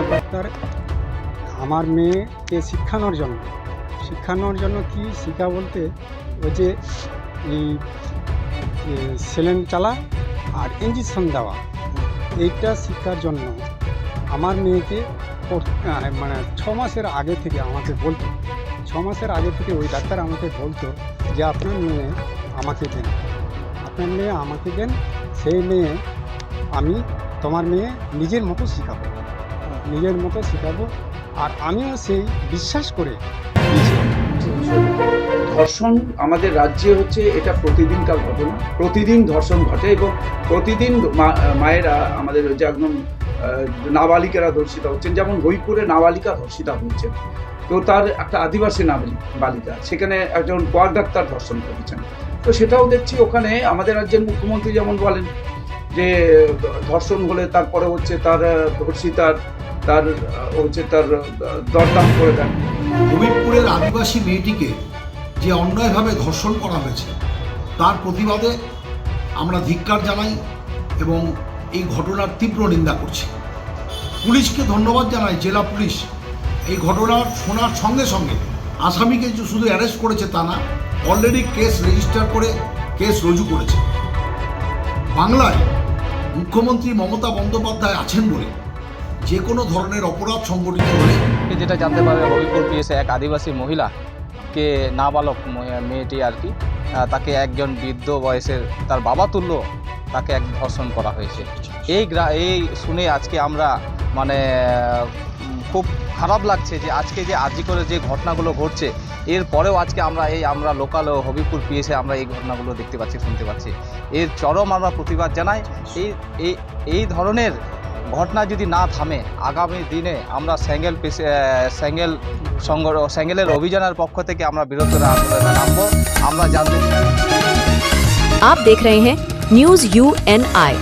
কোয়ার ডাক্তার আমার মেয়েকে শিক্ষানোর জন্য। শিক্ষানোর জন্য কি শিক্ষা বলতে? ওই যে এই সেলেন চালা আর ইঞ্জেকশন দেওয়া, এইটা শিক্ষার জন্য আমার মেয়েকে মানে ছ মাসের আগে থেকে আমাকে বলতো। ছ মাসের আগে থেকে ওই ডাক্তার আমাকে বলতো যে, আপনার মেয়ে আমাকে দেন। আপনার মেয়ে আমাকে দেন। সেই মেয়ে আমি, তোমার মেয়ে নিজের মতো শেখাবো। নিজের মতো শেখাবো। আর আমিও সেই বিশ্বাস করে ধর্ষণ আমাদের রাজ্যে হচ্ছে এটা প্রতিদিনকার ঘটনা। প্রতিদিন ধর্ষণ ঘটে এবং প্রতিদিন মায়েরা আমাদের যে একদম নাবালিকারা ধর্ষিতা হচ্ছেন, যেমন হরিপুরে নাবালিকা ধর্ষিতা হচ্ছে তো তার একটা আদিবাসী নাবালিক বালিকা সেখানে একজন কোয়ার ডাক্তার ধর্ষণ করেছেন। তো সেটাও দেখছি ওখানে আমাদের রাজ্যের মুখ্যমন্ত্রী যেমন বলেন যে, ধর্ষণ হলে তারপরে হচ্ছে তার ধর্ষিতার তার হচ্ছে তার দরদাম করে দেন। হবিবপুরের আদিবাসী মেয়েটিকে যে অন্যায়ভাবে ধর্ষণ করা হয়েছে, তার প্রতিবাদে আমরা ধিক্কার জানাই এবং এই ঘটনার তীব্র নিন্দা করছি। পুলিশকে ধন্যবাদ জানাই, জেলা পুলিশ। এই ঘটনা শোনার সঙ্গে সঙ্গে আসামিকে শুধু অ্যারেস্ট করেছে তা না অলরেডি কেস রেজিস্টার করে কেস রুজু করেছে। বাংলায় মুখ্যমন্ত্রী মমতা বন্দ্যোপাধ্যায় আছেন বলে যে কোনো ধরনের অপরাধ সংগঠিত হলে যেটা জানতে পারবে হবিপুর পিএসে এক আদিবাসী মহিলা কে নাবালক মেয়েটি আর কি তাকে একজন বৃদ্ধ বয়সের তার বাবা তুল্য তাকে এক ধর্ষণ করা হয়েছে। এই গ্রা, এই শুনে আজকে আমরা মানে খুব খারাপ লাগছে যে আজকে যে আজি করে যে ঘটনাগুলো ঘটছে, এর পরেও আজকে আমরা এই, আমরা লোকাল ও হবিপুর পিএসে আমরা এই ঘটনাগুলো দেখতে পাচ্ছি, শুনতে পাচ্ছি। এর চরম আমরা প্রতিবাদ জানাই। এই এই ধরনের ঘটনা যদি না থামে আগামী দিনে আমরা স্যাঙ্গেল পেছে স্যাঙ্গেল সংগঠ স্যাঙ্গেলের অভিযানের পক্ষ থেকে আমরা বৃহত্তর আন্দোলনে নামবো আমরা জানতে आप देख रहे हैं न्यूज यू एन आई